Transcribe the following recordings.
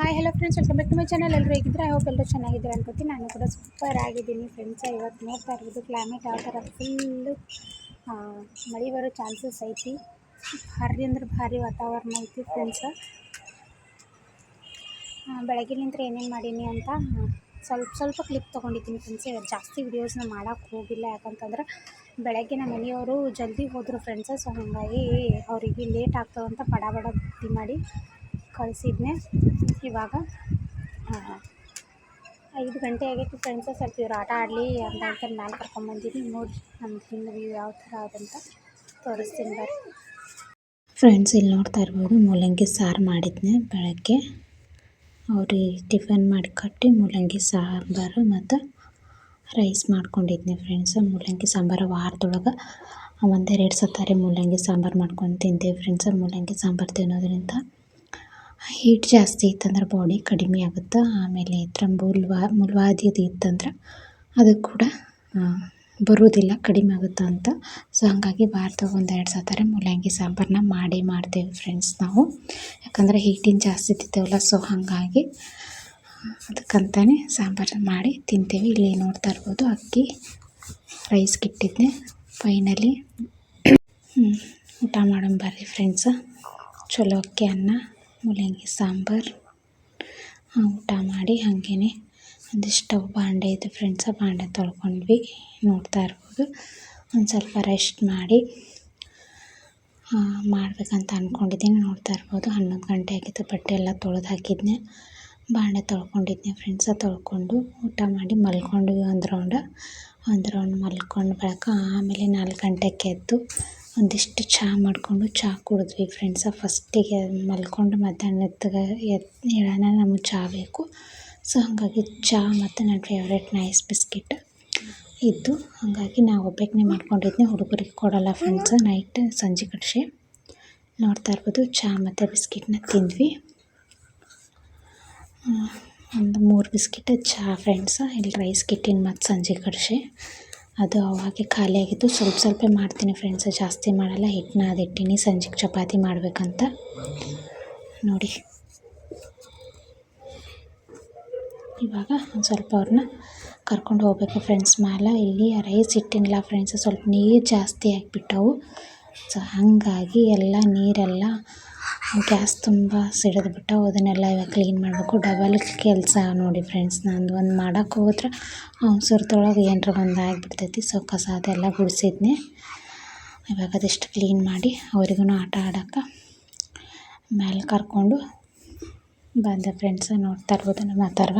Hi hello friends welcome back to my channel ಎಲ್ಲರೂ ಹೇಗಿದ್ರೆ I hope ಎಲ್ಲರೂ ಚೆನ್ನಾಗಿದ್ದಾರೆ ಅನ್ಕೋತೀನಿ. ನಾನು ಕೂಡ ಸೂಪರ್ ಆಗಿದ್ದೀನಿ ಫ್ರೆಂಡ್ಸ ಇವತ್ತು ನೋಡ್ತಾ ಇರ್ಬೋದು ಕ್ಲೈಮೇಟ್ ಯಾವ ಥರ ಫುಲ್ಲು ಮಳೆ ಬರೋ ಚಾನ್ಸಸ್ ಐತಿ. ಭಾರಿ ಅಂದ್ರೆ ಭಾರಿ ವಾತಾವರಣ ಐತಿ ಫ್ರೆಂಡ್ಸ ಬೆಳಗ್ಗಿನಿಂದ ಏನೇನು ಮಾಡೀನಿ ಅಂತ, ಸ್ವಲ್ಪ ಸ್ವಲ್ಪ ಕ್ಲಿಪ್ ತೊಗೊಂಡಿದ್ದೀನಿ ಫ್ರೆಂಡ್ಸ್ ಇವತ್ತು ಜಾಸ್ತಿ ವೀಡಿಯೋಸ್ನ ಮಾಡೋಕ್ಕೆ ಹೋಗಿಲ್ಲ. ಯಾಕಂತಂದ್ರೆ ಬೆಳಗ್ಗೆ ನಮ್ಮ ಮನೆಯವರು ಜಲ್ದಿ ಹೋದರು ಫ್ರೆಂಡ್ಸ ಸೊ ಹಾಗಾಗಿ ಅವರಿಗೆ ಲೇಟ್ ಆಗ್ತದಂತ ಬಡ ಬಡ ಬುದ್ಧಿ ಮಾಡಿ ಕಳಿಸಿದ್ನೆ. ಇವಾಗ? ಐದು ಗಂಟೆ ಆಗೈತಿ ಫ್ರೆಂಡ್ಸ ಸ್ವಲ್ಪ ಇವ್ರು ಆಟ ಆಡಲಿ ಅಂತ ಅಂತ ಮ್ಯಾಲೆ ಕರ್ಕೊಂಬಂದಿನಿ ನೋಡಿ ನಮ್ಮ ಹಿಂದೆ ವ್ಯೂ ಯಾವ ಥರ ಆದಂತ ತೋರಿಸ್ತೀನಿ ಬರ್ರಿ. ಫ್ರೆಂಡ್ಸ್ ಇಲ್ಲಿ ನೋಡ್ತಾ ಇರ್ಬೋದು, ಮೂಲಂಗಿ ಸಾರು ಮಾಡಿದ್ನೆ ಬೆಳಗ್ಗೆ. ಅವ್ರಿಗೆ ಟಿಫನ್ ಮಾಡಿ ಕಟ್ಟಿ ಮೂಲಂಗಿ ಸಾಂಬಾರು ಮತ್ತು ರೈಸ್ ಮಾಡ್ಕೊಂಡಿದ್ನಿ ಫ್ರೆಂಡ್ಸ್ ಮೂಲಂಗಿ ಸಾಂಬಾರು ವಾರದೊಳಗೆ ಒಂದೆರಡು ಸತಾರಿ ಮೂಲಂಗಿ ಸಾಂಬಾರು ಮಾಡ್ಕೊಂಡು ತಿಂತೀವಿ ಫ್ರೆಂಡ್ಸ್ ಮೂಲಂಗಿ ಸಾಂಬಾರು ತಿನ್ನೋದ್ರಿಂದ ಹೀಟ್ ಜಾಸ್ತಿ ಇತ್ತಂದ್ರೆ ಬಾಡಿ ಕಡಿಮೆ ಆಗುತ್ತೆ? ಆಮೇಲೆ ಮುಲ್ವಾ ಮುಲ್ವಾದಿ ಅದು ಇತ್ತಂದ್ರೆ ಅದು ಕೂಡ ಬರೋದಿಲ್ಲ ಕಡಿಮೆ ಆಗುತ್ತೆ ಅಂತ. ಸೊ ಹಾಗಾಗಿ ವಾರದಾಗ ಎರಡು ಸತಾರೆ ಮೂಲಂಗಿ ಸಾಂಬಾರನ್ನ ಮಾಡೇ ಮಾಡ್ತೇವೆ ಫ್ರೆಂಡ್ಸ್ ನಾವು. ಯಾಕಂದರೆ ಹೀಟಿನ ಜಾಸ್ತಿ ತಿಂತೇವಲ್ಲ ಸೊ ಹಾಗಾಗಿ ಅದಕ್ಕಂತಾನೆ ಸಾಂಬಾರನ್ನ ಮಾಡಿ ತಿಂತೇವೆ. ಇಲ್ಲಿ ನೋಡ್ತಾ ಇರ್ಬೋದು, ಅಕ್ಕಿ ರೈಸ್ ಇಟ್ಟಿದ್ದೆ. ಫೈನಲಿ ಊಟ ಮಾಡೋಣ ಬರ್ರಿ ಫ್ರೆಂಡ್ಸ್ ಚಲೋ ಅಕ್ಕಿ, ಅನ್ನ. ಮೂಲಂಗಿ, ಸಾಂಬಾರು ಊಟ ಮಾಡಿ ಹಾಗೇ ಒಂದಿಷ್ಟು ಬಾಂಡೆ ಇದೆ ಆ ಬಾಂಡೆ ತೊಳ್ಕೊಂಡ್ವಿ, ನೋಡ್ತಾ ಇರ್ಬೋದು. ಒಂದು ಸ್ವಲ್ಪ ರೆಸ್ಟ್ ಮಾಡಿ ಮಾಡಬೇಕಂತ ಅಂದ್ಕೊಂಡಿದ್ದೀನಿ ನೋಡ್ತಾ ಇರ್ಬೋದು. ಹನ್ನೊಂದು ಗಂಟೆ ಆಗಿತ್ತು, ಬಟ್ಟೆ ಎಲ್ಲ ತೊಳೆದು ಹಾಕಿದ್ನೆ. ಬಾಂಡೆ ತೊಳ್ಕೊಂಡಿದ್ದೆ ಫ್ರೆಂಡ್ಸ ತೊಳ್ಕೊಂಡು ಊಟ ಮಾಡಿ ಮಲ್ಕೊಂಡ್ವಿ ಒಂದು ರೌಂಡ ಒಂದು ರೌಂಡ್ ಮಲ್ಕೊಂಡು ಬಳಿಕ ಆಮೇಲೆ ನಾಲ್ಕು ಗಂಟೆಗೆ ಎದ್ದು ಒಂದಿಷ್ಟು ಚಹಾ ಮಾಡಿಕೊಂಡು ಚಹಾ ಕುಡಿದ್ವಿ ಫ್ರೆಂಡ್ಸ್ ಫಸ್ಟಿಗೆ ಮಲ್ಕೊಂಡು ಮಧ್ಯಾಹ್ನದ ಎದ್ದು ಹೇಳೋಣ ನಮಗೆ ಚಹಾ ಬೇಕು. ಸೊ ಹಾಗಾಗಿ ಚಹಾ ಮತ್ತು ನನ್ನ ಫೇವ್ರೆಟ್ ನೈಸ್ ಬಿಸ್ಕಿಟ್ ಇದ್ದು, ಹಾಗಾಗಿ ನಾವು ಒಬ್ಬಾಕಿನೇ ಮಾಡ್ಕೊಂಡಿದ್ದೆ ಹುಡುಗರಿಗೆ ಕೊಡೋಲ್ಲ ಫ್ರೆಂಡ್ಸ್ ನೈಟ್ ಸಂಜೆ ಕಡಿಸಿ ನೋಡ್ತಾ ಇರ್ಬೋದು ಚಹಾ ಮತ್ತು ಬಿಸ್ಕಿಟ್ನ ತಿಂದ್ವಿ. ಒಂದು ಮೂರು ಬಿಸ್ಕಿಟ್ ಚಹಾ ಫ್ರೆಂಡ್ಸ ಇಲ್ಲಿ ರೈಸ್ ಕಿಟ್ಟಿನ ಮತ್ತು ಸಂಜೆ ಕಡಿಸೆ ಅದು ಅವಾಗೆ ಖಾಲಿ ಆಗಿತ್ತು ಸ್ವಲ್ಪ ಸ್ವಲ್ಪ ಮಾಡ್ತೀನಿ ಫ್ರೆಂಡ್ಸ್ ಜಾಸ್ತಿ ಮಾಡಲ್ಲ. ಹಿಟ್ಟನ್ನ ಅದಿಟ್ಟೀನಿ ಸಂಜೆಗೆ ಚಪಾತಿ ಮಾಡಬೇಕಂತ. ನೋಡಿ. ಇವಾಗ ಒಂದು ಸ್ವಲ್ಪ ಅವ್ರನ್ನ ಕರ್ಕೊಂಡು ಹೋಗ್ಬೇಕು ಫ್ರೆಂಡ್ಸ್ ಮೇಲೆ ಇಲ್ಲಿ ರೈಸ್ ಇಟ್ಟಿನಿಲ್ಲ ಫ್ರೆಂಡ್ಸ್ ಸ್ವಲ್ಪ ನೀರು ಜಾಸ್ತಿ ಆಗಿಬಿಟ್ಟವು ಸೊ ಹಾಗಾಗಿ ಎಲ್ಲ ನೀರೆಲ್ಲ ಗ್ಯಾಸ್ ತುಂಬ ಸಿಡಿದ್ಬಿಟ್ಟವು ಅದನ್ನೆಲ್ಲ ಇವಾಗ ಕ್ಲೀನ್ ಮಾಡಬೇಕು. ಡಬಲ್ ಕೆಲಸ ನೋಡಿ ಫ್ರೆಂಡ್ಸ್ ನಂದು ಒಂದು ಮಾಡೋಕೆ ಹೋದ್ರೆ ಸುರಿದೊಳಗೆ ಏನಾರ ಒಂದು ಆಗಿಬಿಡ್ತೈತಿ. ಸೊ, ಕಸ ಅದೆಲ್ಲ ಗುಡಿಸಿದ್ನಿ. ಇವಾಗ ಅದೆಷ್ಟು ಕ್ಲೀನ್ ಮಾಡಿ ಅವ್ರಿಗೂ ಆಟ ಆಡೋಕೆ ಮೇಲೆ ಕರ್ಕೊಂಡು ಬಂದೆ ಫ್ರೆಂಡ್ಸ್ ನೋಡ್ತಾ ಇರ್ಬೋದು ನಮ್ಮ ಅಥರ್ವ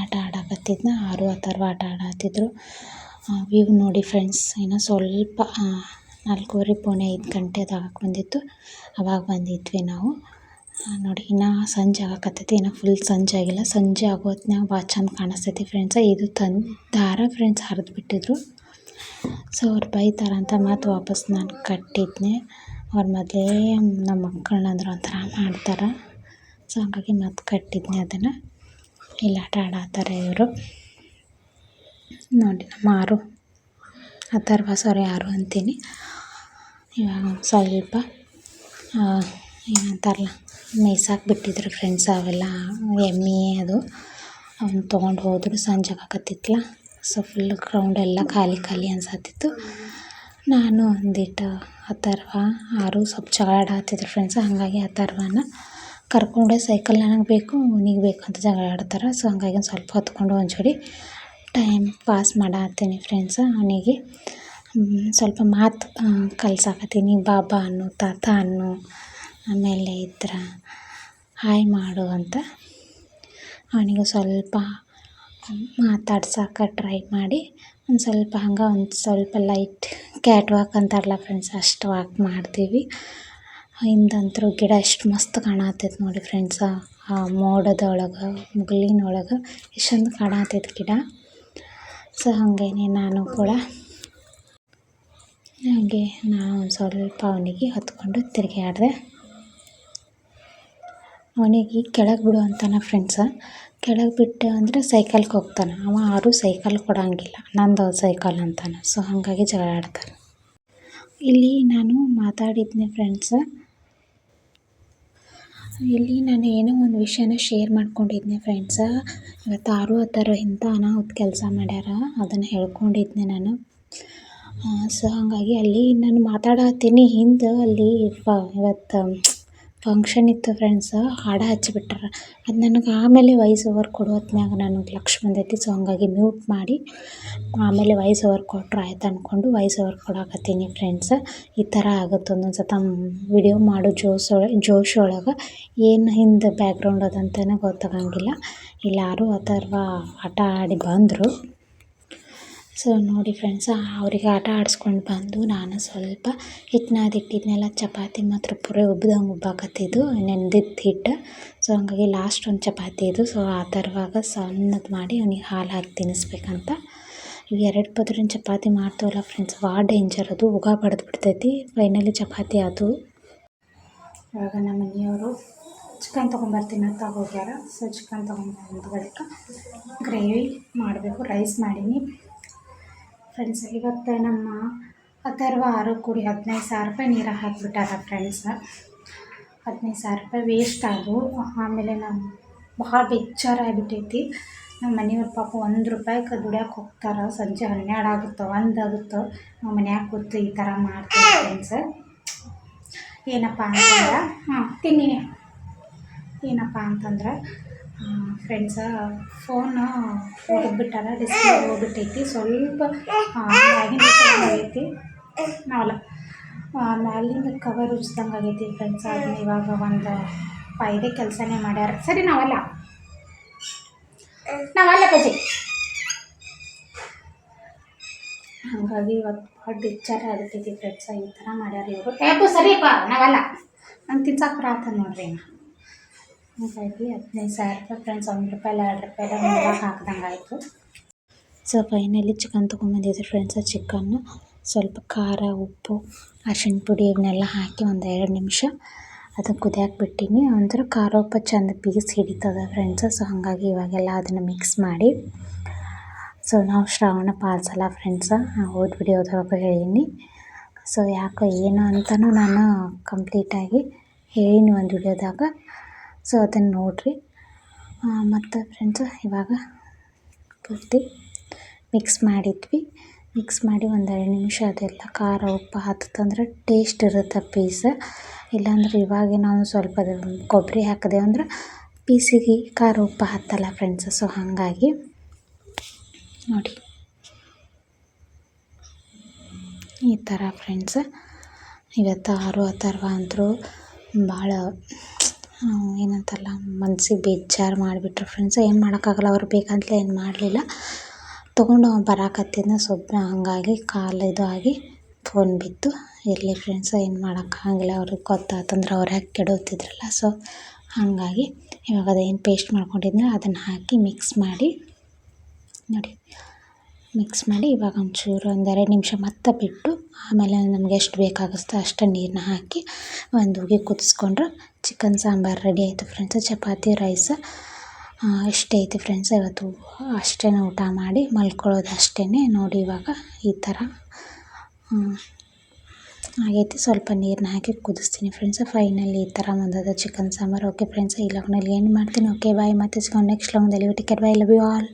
ಆಟ ಆಡಕತ್ತಿದ್ನ. ಆರು ಅಥರ್ವ ಆಟ ಆಡತ್ತಿದ್ರು ವ್ಯೂ ನೋಡಿ ಫ್ರೆಂಡ್ಸ್ ಇನ್ನು ಸ್ವಲ್ಪ ನಾಲ್ಕೂವರೆ ಪೌಣೆ ಐದು ಗಂಟೆದಾಗ ಬಂದಿತ್ತು. ಅವಾಗ ಬಂದಿದ್ವಿ ನಾವು. ನೋಡಿ, ಇನ್ನು ಸಂಜೆ ಆಗಕತ್ತೈತಿ. ಇನ್ನು ಫುಲ್ ಸಂಜೆ ಆಗಿಲ್ಲ. ಸಂಜೆ ಆಗೋ ಹೊತ್ನಾಗ ಭಾಳ ಚಂದ ಕಾಣಿಸ್ತೈತಿ ಫ್ರೆಂಡ್ಸ ಇದು ತಂದು ದಾರ ಫ್ರೆಂಡ್ಸ್ ಹರಿದು ಬಿಟ್ಟಿದ್ರು. ಸೊ ಅವ್ರು ಬೈತಾರಂತ ಮತ್ತು ವಾಪಸ್ ನಾನು ಕಟ್ಟಿದ್ನೆ. ಅವ್ರು ಮೊದಲೇ ನಮ್ಮ ಮಕ್ಕಳನ್ನ ಅಂದ್ರೆ ಒಂಥರ ಮಾಡ್ತಾರೆ. ಸೊ ಹಾಗಾಗಿ ಮತ್ತೆ ಕಟ್ಟಿದ್ನೆ ಅದನ್ನು. ಇಲ್ಲಿ, ಆಟ ಆಡತ್ತಾರೆ ಇವರು. ನೋಡಿ, ನಮ್ಮ ಆರು. ಅಥರ್ವ ಸಾರಿ ಯಾರು ಅಂತೀನಿ. ಸ್ವಲ್ಪ ಏನಂತಾರಲ್ಲ ಮೇಯ್ಸಾಕ್ ಬಿಟ್ಟಿದ್ರು ಫ್ರೆಂಡ್ಸ್ ಅವೆಲ್ಲ, ಎಮ್ಮೆ ಅದು ಅವನ್ನ ತೊಗೊಂಡು ಹೋದ್ರು ಸಂಜೆ ಆಗಕತ್ತಿತ್ತಲ್ಲ ಸೊ ಫುಲ್ ಗ್ರೌಂಡ್ ಎಲ್ಲ ಖಾಲಿ ಖಾಲಿ ಅನ್ಸತ್ತಿತ್ತು ನಾನು ಒಂದಿಟ್ಟು ಅಥರ್ವ, ಆರು ಸ್ವಲ್ಪ ಜಗಳ ಆಡತ್ತಿದ್ರು ಫ್ರೆಂಡ್ಸ್ ಹಾಗಾಗಿ ಅಥರ್ವನ ಕರ್ಕೊಂಡೆ ಸೈಕಲ್ ನನಗೆ ಬೇಕು, ಅವನಿಗೆ ಬೇಕು ಅಂತ ಜಗಳ ಆಡ್ತಾರೆ ಸೊ ಹಾಗಾಗಿ ಒಂದು ಸ್ವಲ್ಪ ಹೊತ್ಕೊಂಡು ಜೋಡಿ ಟೈಮ್ ಪಾಸ್ ಮಾಡತ್ತೀನಿ ಫ್ರೆಂಡ್ಸ್ ಅವನಿಗೆ. ಸ್ವಲ್ಪ ಮಾತು ಕಲ್ಸಾಕತ್ತೀನಿ. ಬಾಬಾ ಅನ್ನು, ತಾತ ಅನ್ನು, ಆಮೇಲೆ ಈ ಥರ ಹಾಯ್ ಮಾಡು ಅಂತ ಅವನಿಗೆ ಸ್ವಲ್ಪ ಮಾತಾಡ್ಸೋಕೆ ಟ್ರೈ ಮಾಡಿ. ಒಂದು ಸ್ವಲ್ಪ ಹಂಗೆ, ಒಂದು ಸ್ವಲ್ಪ ಲೈಟ್ ಕ್ಯಾಟ್ ವಾಕ್ ಅಂತಾರಲ್ಲ ಫ್ರೆಂಡ್ಸ್ ಅಷ್ಟು ವಾಕ್ ಮಾಡ್ತೀವಿ. ಹಿಂದಂತೂ ಗಿಡ ಎಷ್ಟು ಮಸ್ತ್ ಕಾಣತ್ತೈತೆ ನೋಡಿ ಫ್ರೆಂಡ್ಸ್ ಆ ಮೋಡದೊಳಗೆ, ಮುಗಿಲಿನೊಳಗೆ ಎಷ್ಟು ಚಂದ ಕಾಣತ್ತೈತೆ ಗಿಡ. ಸೊ ಹಾಗೇನೆ ನಾನು ಕೂಡ ಹಾಗೆ ನಾನು ಸ್ವಲ್ಪ ಅವನಿಗೆ ಹೊತ್ಕೊಂಡು ತಿರುಗಾಡಿದೆ ಅವನಿಗೆ ಕೆಳಗೆ ಬಿಡು ಅಂತಾನೆ ಫ್ರೆಂಡ್ಸ ಕೆಳಗೆ ಬಿಟ್ಟೆ ಅಂದರೆ ಸೈಕಲ್ಗೆ ಹೋಗ್ತಾನೆ. ಅವ ಯಾರೂ ಸೈಕಲ್ ಕೊಡೋಂಗಿಲ್ಲ. ನಂದು ಸೈಕಲ್ ಅಂತಾನೆ. ಸೊ ಹಾಗಾಗಿ ಜಗಳ ಆಡ್ತಾನೆ. ಇಲ್ಲಿ ನಾನು ಮಾತಾಡಿದ್ನೆ ಫ್ರೆಂಡ್ಸ ಇಲ್ಲಿ ನಾನು ಏನೋ ಒಂದು ವಿಷಯನ ಶೇರ್ ಮಾಡ್ಕೊಂಡಿದ್ದೆ ಫ್ರೆಂಡ್ಸ ಇವತ್ತು ಆರು ಹತ್ತರ ಇಂಥ ಅನಾಹುತ ಕೆಲಸ ಮಾಡ್ಯಾರ. ಅದನ್ನು ಹೇಳ್ಕೊಂಡಿದ್ದೆ ನಾನು. ಸೊ ಹಾಗಾಗಿ ಅಲ್ಲಿ ನಾನು ಮಾತಾಡತ್ತೀನಿ ಹಿಂದೆ ಅಲ್ಲಿ ಫ, ಇವತ್ತು ಫಂಕ್ಷನ್ ಇತ್ತು ಫ್ರೆಂಡ್ಸ್ ಹಾಡು ಹಚ್ಚಿಬಿಟ್ಟಾರ. ಅದು ನನಗೆ ಆಮೇಲೆ ವಾಯ್ಸ್ ಓವರ್ ಕೊಡೋ ಹೊತ್ತಿನಾಗ ನನಗೆ ಲಕ್ಷ ಬಂದೈತಿ ಸೊ ಹಂಗಾಗಿ ಮ್ಯೂಟ್ ಮಾಡಿ, ಆಮೇಲೆ ವಾಯ್ಸ್ ಓವರ್ ಕೊಟ್ರೆ, ಆಯ್ತು ಅಂದ್ಕೊಂಡು ವಾಯ್ಸ್ ಓವರ್ ಕೊಡಕತ್ತೀನಿ ಫ್ರೆಂಡ್ಸ್ ಈ ಥರ ಆಗುತ್ತೆ ಒಂದೊಂದು ಸತ ವಿಡಿಯೋ ಮಾಡೋ ಒಳಗೆ ಜೋಶ್ ಒಳಗೆ ಏನು ಹಿಂದೆ ಬ್ಯಾಕ್ಗ್ರೌಂಡ್ ಅದಂತನೇ ಗೊತ್ತಾಗಂಗಿಲ್ಲ. ಎಲ್ಲರೂ ಯಾರು ಅಥರ್ವ ಆಟ ಆಡಿ ಬಂದರು. ಸೊ ನೋಡಿ ಫ್ರೆಂಡ್ಸ್ ಅವರಿಗೆ ಆಟ ಆಡಿಸ್ಕೊಂಡು ಬಂದು ನಾನು ಸ್ವಲ್ಪ ಹಿಟ್ಟು ನಾದಿಟ್ಟಿದ್ನೆಲ್ಲ ಚಪಾತಿ ಮಾತ್ರ ಪೂರ ಉಬ್ಬಿದಂಗೆ ಉಬ್ಬಾಕತ್ತಿದ್ದು ನೆನೆದಿದ್ದ ಹಿಟ್ಟು ಸೊ ಹಂಗಾಗಿ ಲಾಸ್ಟ್ ಒಂದು ಚಪಾತಿ ಇದು. ಸೊ ಆ ಥರವಾಗ ಸಣ್ಣದು ಮಾಡಿ ಅವನಿಗೆ ಹಾಲು ಹಾಕಿ ತಿನ್ನಿಸ್ಬೇಕಂತ. ಇವು ಎರಡು ಪದ್ರಿನ ಚಪಾತಿ ಮಾಡ್ತಾವಲ್ಲ ಫ್ರೆಂಡ್ಸ್ ಭಾಳ ಡೇಂಜರ್ ಅದು. ಉಗ ಬಡ್ದು ಬಿಡ್ತೈತಿ. ಫೈನಲಿ ಚಪಾತಿ ಅದು. ಇವಾಗ ನಮ್ಮ ಮನೆಯವರು ಚಿಕನ್ ತೊಗೊಂಬರ್ತೀನಿ ಅಂತ ಹೋಗ್ಯಾರ. ಸೊ ಚಿಕನ್ ತೊಗೊಂಬಂದ ಬಳಿಕ ಗ್ರೇವಿ ಮಾಡಬೇಕು ರೈಸ್ ಮಾಡೀನಿ. ಫ್ರೆಂಡ್ಸ್ ಇವತ್ತು ನಮ್ಮ ಅಥರ್ವ ಆರು ಕೂಡಿ ಹದಿನೈದು ಸಾವಿರ ರೂಪಾಯಿ ನೀರು ಹಾಕಿಬಿಟ್ಟಾರ ಫ್ರೆಂಡ್ಸ್ ಹದಿನೈದು ಸಾವಿರ ರೂಪಾಯಿ ವೇಸ್ಟ್ ಆದವು ಆಮೇಲೆ ನಮ್ಮ ಭಾಳ ಬೇಜಾರಾಗ್ಬಿಟ್ಟೈತಿ. ನಮ್ಮ ಮನೆಯವ್ರ ಪಾಪ ಒಂದು ರೂಪಾಯಿಗೆ ದುಡಿಯೋಕೆ ಹೋಗ್ತಾರೆ. ಸಂಜೆ ಹನ್ನೆರಡು ಆಗುತ್ತೆ, ಒಂದು ಆಗುತ್ತೋ ನಮ್ಮ ಮನ್ಯಾಗ ಕೂತು ಈ ಥರ ಮಾಡ್ತೀವಿ ಫ್ರೆಂಡ್ಸ್ ಏನಪ್ಪ ಅಂತಂದ್ರೆ, ಹಾಂ, ತಿನ್ನಿ. ಏನಪ್ಪ ಅಂತಂದ್ರೆ ಫ್ರೆಂಡ್ಸ ಫೋನು ಹೋಗ್ಬಿಟ್ಟಾರ ಡಿಸ್ಪ್ಲೇ ಹೋಗ್ಬಿಟ್ಟೈತಿ. ಸ್ವಲ್ಪ ಮ್ಯಾಗಿನ ಆಗೈತಿ. ನಾವಲ್ಲ ಮ್ಯಾಲಿಂದ ಕವರ್ ಉಜ್ದಂಗೆ ಆಗೈತಿ ಫ್ರೆಂಡ್ಸ್ ಅದನ್ನ ಇವಾಗ ಒಂದು ಫೈದೆ ಕೆಲಸನೇ ಮಾಡ್ಯಾರ. ಸರಿ, ನಾವಲ್ಲ. ನಾವಲ್ಲ ಬಜೆ ಹಾಗಾಗಿ ಇವತ್ತು ಭಾಳ ಡಿಚ್ಚರ್ ಆಗ್ತೈತಿ ಫ್ರೆಂಡ್ಸ ಈ ಥರ ಮಾಡ್ಯಾರ ಇವರು. ಯಾಕೋ ಸರಿಯಪ್ಪ, ನಾವಲ್ಲ. ನಂಗೆ ತಿನ್ಸಕ್ಕೆ ಬರತ್ತ ನೋಡ್ರಿ ಹಾಗಾಗಿ ಹದಿನೈದು ಸಾವಿರ ರೂಪಾಯಿ ಫ್ರೆಂಡ್ಸ್ ಒಂದು ರೂಪಾಯಿ, ಎರಡು ರೂಪಾಯಿ ಹಾಕ್ದಂಗೆ ಆಯಿತು. ಸೊ ಫೈನಲಿ ಚಿಕನ್ ತೊಗೊಂಬಂದಿದ್ದೆ ಫ್ರೆಂಡ್ಸ್ ಚಿಕನ್ನು ಸ್ವಲ್ಪ ಖಾರ, ಉಪ್ಪು, ಅರಿಶಿಣ ಪುಡಿ ಇವನ್ನೆಲ್ಲ ಹಾಕಿ ಒಂದು ಎರಡು ನಿಮಿಷ ಅದನ್ನು ಕುದಿಯಾಕೆ ಬಿಟ್ಟೀನಿ. ಅಂದ್ರೆ ಖಾರ ಉಪ್ಪು ಚಂದ ಪೀಸ್ ಹಿಡಿತದ ಫ್ರೆಂಡ್ಸ್ ಸೊ ಹಾಗಾಗಿ ಇವಾಗೆಲ್ಲ ಅದನ್ನು ಮಿಕ್ಸ್ ಮಾಡಿ. ಸೊ ನಾವು ಶ್ರಾವಣ ಪಾಲ್ಸಲ್ಲ ಫ್ರೆಂಡ್ಸ ಹೋದ ವಿಡಿಯೋದಾಗ ಹೇಳೀನಿ. ಸೊ ಯಾಕೋ ಏನು ಅಂತಲೂ ನಾನು ಕಂಪ್ಲೀಟಾಗಿ ಹೇಳೀನಿ ಒಂದು ವಿಡಿಯೋದಾಗ ಸೊ ಅದನ್ನು ನೋಡಿರಿ. ಮತ್ತು ಫ್ರೆಂಡ್ಸ್ ಇವಾಗ ಪೂರ್ತಿ ಮಿಕ್ಸ್ ಮಾಡಿದ್ವಿ. ಮಿಕ್ಸ್ ಮಾಡಿ ಒಂದೆರಡು ನಿಮಿಷ ಅದೆಲ್ಲ ಖಾರ, ಉಪ್ಪು ಹತ್ತಂದ್ರೆ ಟೇಸ್ಟ್ ಇರುತ್ತೆ ಪೀಸ್ ಇಲ್ಲಾಂದ್ರೆ ಇವಾಗ ನಾವು ಸ್ವಲ್ಪ ಕೊಬ್ಬರಿ ಹಾಕಿದೆ ಅಂದ್ರೆ ಪೀಸಿಗೆ ಖಾರ, ಉಪ್ಪು ಹತ್ತಲ್ಲ ಫ್ರೆಂಡ್ಸ್ ಸೊ ಹಾಗಾಗಿ ನೋಡಿ. ಈ ಥರ ಫ್ರೆಂಡ್ಸ್ ಇವತ್ತು ಆರು ಅಥರ್ವ ಅಂತರೂ ಭಾಳ ಏನಂತಾರಲ್ಲ ಮನ್ಸಿಗೆ ಬೇಜಾರು ಮಾಡಿಬಿಟ್ರು ಫ್ರೆಂಡ್ಸ್ ಏನು ಮಾಡೋಕ್ಕಾಗಲ್ಲ, ಅವ್ರು ಬೇಕಂತಲೇ ಏನು ಮಾಡಲಿಲ್ಲ. ತೊಗೊಂಡು ಬರಾಕತ್ತಿದ್ನ ಸ್ವಲ್ಪ ಹಾಗಾಗಿ ಕಾಲು ಇದು ಆಗಿ ಫೋನ್ ಬಿತ್ತು. ಇರಲಿ ಫ್ರೆಂಡ್ಸ್ ಏನು ಮಾಡೋಕ್ಕಾಗಲ್ಲ ಅವ್ರಿಗೆ ಗೊತ್ತಾತಂದ್ರೆ ಅವ್ರು ಯಾಕೆ ಕೆಡೋತಿದ್ರಲ್ಲ ಸೊ ಹಾಗಾಗಿ ಇವಾಗ ಅದೇನು ಪೇಸ್ಟ್ ಮಾಡ್ಕೊಂಡಿದ್ನ, ಅದನ್ನು ಹಾಕಿ ಮಿಕ್ಸ್ ಮಾಡಿ, ನೋಡಿ. ಮಿಕ್ಸ್ ಮಾಡಿ ಇವಾಗ ಒಂಚೂರು ಎರಡು ನಿಮಿಷ ಮತ್ತೆ ಬಿಟ್ಟು ಆಮೇಲೆ ನಮ್ಗೆ ಎಷ್ಟು ಬೇಕಾಗುತ್ತೋ ಅಷ್ಟು ನೀರನ್ನ ಹಾಕಿ ಒಂದು ಉಗಿ ಕುದಿಸ್ಕೊಂಡ್ರೆ. ಚಿಕನ್ ಸಾಂಬಾರು ರೆಡಿ ಆಯಿತು ಫ್ರೆಂಡ್ಸ್ ಚಪಾತಿ ರೈಸ್ ಇಷ್ಟೇ ಐತಿ ಫ್ರೆಂಡ್ಸ್ ಇವತ್ತು ಅಷ್ಟೇ ಊಟ ಮಾಡಿ ಮಲ್ಕೊಳ್ಳೋದು ಅಷ್ಟೇ ನೋಡಿ ಇವಾಗ ಈ ಥರ ಆಗೈತಿ. ಸ್ವಲ್ಪ ನೀರನ್ನ ಹಾಕಿ ಕುದಿಸ್ತೀನಿ ಫ್ರೆಂಡ್ಸ್ ಫೈನಲಿ ಈ ಥರ ಬಂದದ ಚಿಕನ್ ಸಾಂಬಾರು. ಓಕೆ ಫ್ರೆಂಡ್ಸ್ ಈ ಲಗ್ನಲ್ಲಿ ಏನು ಮಾಡ್ತೀನಿ? ಓಕೆ ಬಾಯ್ ಮತ್ತೆ ಸಿಗೋಣ next ಲಾಗ್ನಲ್ಲಿ ticket bye love you all